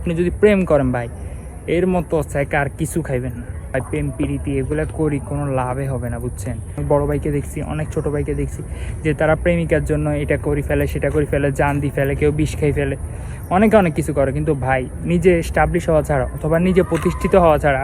আপনি যদি প্রেম করেন ভাই, এর মতো চাইকে আর কিছু খাইবেন না। ভাই, প্রেম, প্রীতি, এগুলো করি, কোনো লাভে হবে না, বুঝছেন? বড় ভাইকে দেখছি, অনেক ছোট ভাইকে দেখছি, যে তারা প্রেমিকার জন্য এটা করি ফেলে, সেটা করি ফেলে, জান দি ফেলে, কেউ বিষ খাই ফেলে। অনেকে অনেক কিছু করে, কিন্তু ভাই, নিজে স্টাবলিশ হওয়া ছাড়া অথবা নিজে প্রতিষ্ঠিত হওয়া ছাড়া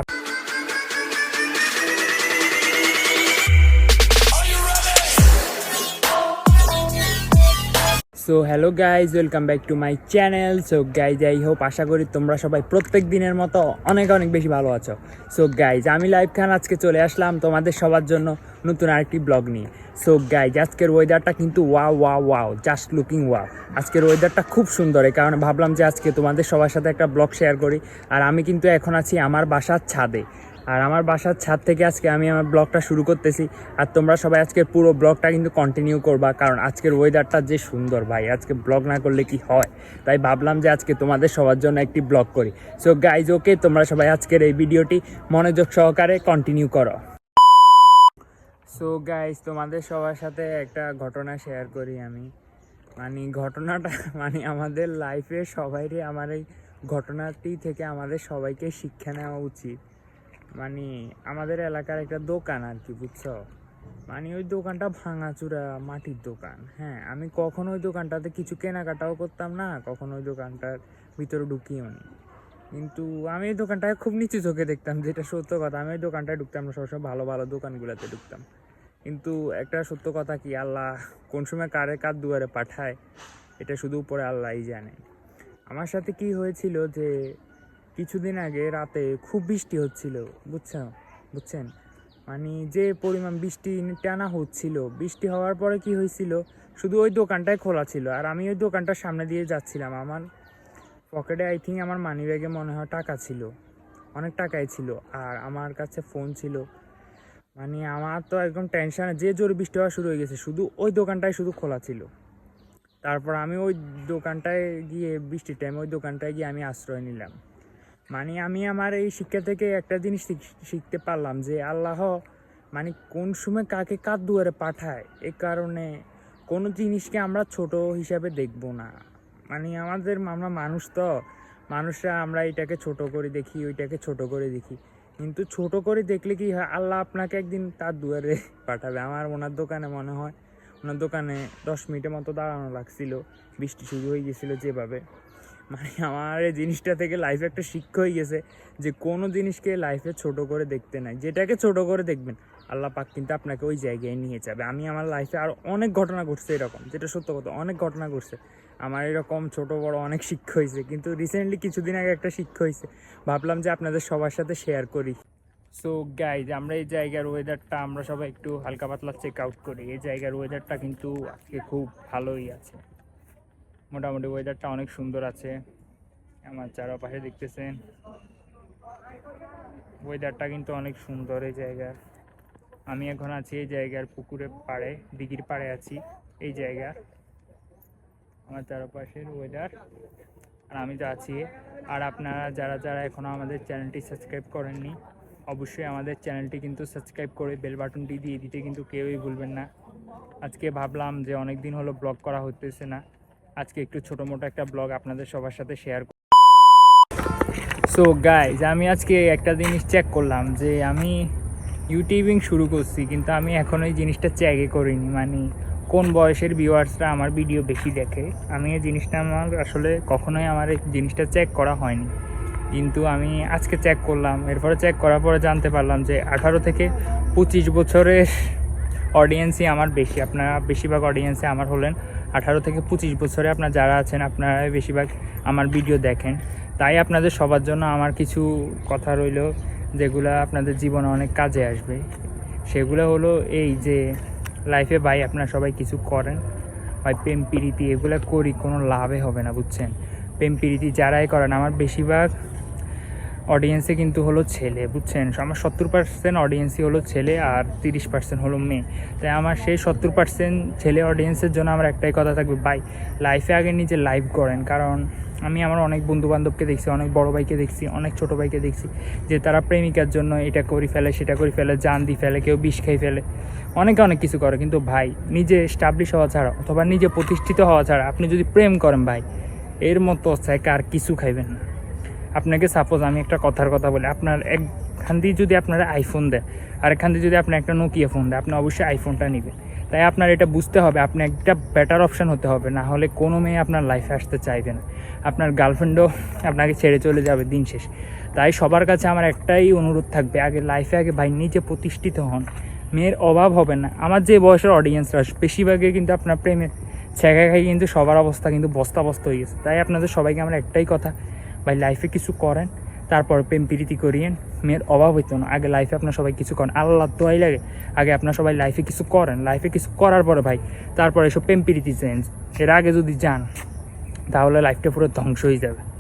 so hello guys welcome back to my channel. So guys I hope, আশা করি তোমরা সবাই প্রত্যেক দিনের মতো অনেক অনেক বেশি ভালো আছো। সো গাইজ আমি লাইভ খান, আজকে চলে আসলাম তোমাদের সবার জন্য নতুন আরেকটি ব্লগ নিয়ে। সো গাইজ আজকের ওয়েদারটা কিন্তু ওয়া ওয়া ওয়াও জাস্ট লুকিং ওয়াও আজকের ওয়েদারটা খুব সুন্দর, এই কারণে ভাবলাম যে আজকে তোমাদের সবার সাথে একটা ব্লগ শেয়ার করি। আর আমি কিন্তু এখন আছি আমার বাসার ছাদে। আর আমার বাসার ছাদ থেকে আজকে আমি আমার ব্লগটা শুরু করতেছি। আর তোমরা সবাই আজকের পুরো ব্লগটা কিন্তু কন্টিনিউ করবা, কারণ আজকের ওয়েদারটা যে সুন্দর ভাই, আজকে ব্লগ না করলে কি হয়? তাই ভাবলাম যে আজকে তোমাদের সবার জন্য একটি ব্লগ করি। সো গাইজ ওকে তোমরা সবাই আজকের এই ভিডিওটি মনোযোগ সহকারে কন্টিনিউ করো। সো গাইজ তোমাদের সবার সাথে একটা ঘটনা শেয়ার করি আমি। মানে ঘটনাটা মানে আমাদের লাইফে সবাইরই আমার এই ঘটনাটি থেকে আমাদের সবাইকে শিক্ষা নেওয়া উচিত। মানে আমাদের এলাকার একটা দোকান আর কি, বুঝছ? মানে ওই দোকানটা ভাঙাচুরা মাটির দোকান হ্যাঁ? আমি কখনো ওই দোকানটাতে কিছু কেনাকাটাও করতাম না, কখনো ওই দোকানটার ভিতরে ঢুকিও নি। কিন্তু আমি ওই দোকানটায় খুব নিচু চোখে দেখতাম, যেটা সত্য কথা। আমি ওই দোকানটায় ঢুকতাম না, সবসময় ভালো ভালো দোকানগুলোতে ঢুকতাম। কিন্তু একটা সত্য কথা কি, আল্লাহ কোন সময় কারে কার দুয়ারে পাঠায়, এটা শুধু উপরে আল্লাহই জানে। আমার সাথে কি হয়েছিল যে কিছুদিন আগে রাতে খুব বৃষ্টি হচ্ছিল, বুঝছ? বুঝছেন? মানে যে পরিমাণ বৃষ্টি টানা হচ্ছিল, বৃষ্টি হওয়ার পরে কি হয়েছিল? শুধু ওই দোকানটাই খোলা ছিল, আর আমি ওই দোকানটার সামনে দিয়ে যাচ্ছিলাম। আমার পকেটে আই থিঙ্ক আমার মানি ব্যাগে মনে হয় টাকা ছিল, অনেক টাকাই ছিল, আর আমার কাছে ফোন ছিল। মানে আমার তো একদম টেনশনে যে জোরে বৃষ্টি হওয়া শুরু হয়ে গেছে, শুধু ওই দোকানটাই শুধু খোলা ছিল। তারপর আমি ওই দোকানটায় গিয়ে, বৃষ্টির টাইমে ওই দোকানটায় গিয়ে আমি আশ্রয় নিলাম। মানে আমি আমার এই শিক্ষা থেকে একটা জিনিস শিখ- শিখতে পারলাম যে আল্লাহ মানে কোন সময় কাকে কার দুয়ারে পাঠায় এই কারণে কোনো জিনিসকে আমরা ছোট হিসাবে দেখব না। মানে আমাদের, আমরা মানুষ তো, মানুষরা আমরা এটাকে ছোট করে দেখি, ওইটাকে ছোট করে দেখি। কিন্তু ছোট করে দেখলে কি হয়, আল্লাহ আপনাকে একদিন তার দুয়ারে পাঠাবে। আমার ওনার দোকানে মনে হয়, ওনার দোকানে দশ মিনিটের মতো দাঁড়ানো লাগছিল, বৃষ্টি শুরু হয়ে গেছিল যেভাবে। মানে আমার এই জিনিসটা থেকে লাইফে একটা শিক্ষা হয়ে গেছে যে কোনো জিনিসকে লাইফে ছোট করে দেখতে নাই। যেটাকে ছোট করে দেখবেন, আল্লাহ পাক কিন্তু আপনাকে ওই জায়গায় নিয়ে যাবে। আমি আমার লাইফে আর অনেক ঘটনা ঘটছে এরকম, যেটা সত্য কথা, অনেক ঘটনা ঘটছে। আমার এরকম ছোট, বড় অনেক শিক্ষা হয়েছে, কিন্তু রিসেন্টলি কিছুদিন আগে একটা শিক্ষা হয়েছে। ভাবলাম যে আপনাদের সবার সাথে শেয়ার করি। সো গাইজ আমরা এই জায়গার ওয়েদারটা আমরা সবাই একটু হালকা পাতলা চেক আউট করি। এই জায়গার ওয়েদারটা কিন্তু আজকে খুব ভালোই আছে। মোটামুটি ওয়েদারটা অনেক সুন্দর আছে। আমার চারপাশে দেখতেছেন। ওয়েদারটা কিন্তু অনেক সুন্দর এই জায়গার। আমি এখন আছি এই জায়গার পুকুরের পাড়ে, দিঘির পাড়ে আছি এই জায়গা আমার চারপাশের ওয়েদার আর আমি তো আছি। আর আপনারা যারা যারা এখনও আমাদের চ্যানেলটি সাবস্ক্রাইব করেননি, অবশ্যই আমাদের চ্যানেলটি কিন্তু সাবস্ক্রাইব করে বেল বাটনটি দিয়ে দিতে কিন্তু কেউই ভুলবেন না। আজকে ভাবলাম যে অনেক দিন হলো ব্লগ করা হতেছে না। আজকে একটু ছোটো মোটো একটা ব্লগ আপনাদের সবার সাথে শেয়ার সো গাইজ আমি আজকে একটা জিনিস চেক করলাম যে আমি ইউটিউবিং শুরু করছি, কিন্তু আমি এখন এই জিনিসটা চেকই করিনি। মানে কোন বয়সের ভিউয়ার্সরা আমার ভিডিও বেশি দেখে? আমি এই জিনিসটা আমার আসলে কখনোই আমার এই জিনিসটা চেক করা হয়নি। কিন্তু আমি আজকে চেক করলাম। এরপরে চেক করার পরে জানতে পারলাম যে আঠারো থেকে পঁচিশ বছরের অডিয়েন্সই আমার বেশি। আপনারা বেশিরভাগ অডিয়েন্সে আমার হলেন আঠারো থেকে পঁচিশ বছরে। আপনার যারা আছেন, আপনারা বেশিরভাগ আমার ভিডিও দেখেন। তাই আপনাদের সবার জন্য আমার কিছু কথা রইল, যেগুলো আপনাদের জীবনে অনেক কাজে আসবে। সেগুলো হলো এই যে লাইফে ভাই আপনারা সবাই কিছু করেন। ভাই, প্রেম, প্রীতি, এগুলো করি, কোনো লাভে হবে না, বুঝছেন? প্রেম, প্রীতি যারাই করেন, আমার বেশিরভাগ অডিয়েন্সে কিন্তু হলো ছেলে, বুঝছেন? আমার সত্তর পার্সেন্ট অডিয়েন্সই হলো ছেলে আর তিরিশ পার্সেন্ট হলো মেয়ে। তাই আমার সেই সত্তর পার্সেন্ট ছেলে অডিয়েন্সের জন্য আমার একটাই কথা থাকবে, ভাই লাইফে আগে নিজে লাইভ করেন। কারণ আমি আমার অনেক বন্ধু বান্ধবকে দেখছি, অনেক বড় ভাইকে দেখছি, অনেক ছোট ভাইকে দেখছি যে তারা প্রেমিকার জন্য এটা করি ফেলে, সেটা করে ফেলে, জান দি ফেলে, কেউ বিষ খেয়ে ফেলে। অনেকে অনেক কিছু করে, কিন্তু ভাই, নিজে স্টাবলিশ হওয়া ছাড়া অথবা নিজে প্রতিষ্ঠিত হওয়া ছাড়া আপনি যদি প্রেম করেন ভাই, এর মতো স্যাক আর কিছু খাইবেন না। আপনাকে সাপোজ আমি একটা কথার কথা বলি, আপনার একখান দিয়ে যদি আপনারা আইফোন দেয় আর একখান দিয়ে যদি আপনি একটা নোকিয়া ফোন দেয় আপনি অবশ্যই আইফোনটা নেবেন। তাই আপনার এটা বুঝতে হবে, আপনি একটা বেটার অপশান হতে হবে, না হলে কোনো মেয়ে আপনার লাইফে আসতে চাইবে না। আপনার গার্লফ্রেন্ডও আপনাকে ছেড়ে চলে যাবে দিন শেষ। তাই সবার কাছে আমার একটাই অনুরোধ থাকবে, আগে লাইফে আগে ভাই নিজে প্রতিষ্ঠিত হন। মেয়ের অভাব হবে না। আমার যে বয়সের অডিয়েন্সরা বেশিরভাগই কিন্তু আপনার প্রেমে ছেঁকা খাই কিন্তু সবার অবস্থা কিন্তু বস্তা বস্তা হয়ে গেছে। তাই আপনাদের সবাইকে আমার একটাই কথা ভাই লাইফে কিছু করেন, তারপর প্রেম প্রীতি করিয়েন, মেয়ের অভাব হইতো না। আগে লাইফে আপনার সবাই কিছু করেন। আল্লাহ দোয়াই লাগে। আগে আপনার সবাই লাইফে কিছু করেন। লাইফে কিছু করার পরে ভাই, তারপর এসব প্রেম প্রীতি চেঞ্জ এর আগে যদি যান, তাহলে লাইফটা পুরো ধ্বংস হয়ে যাবে।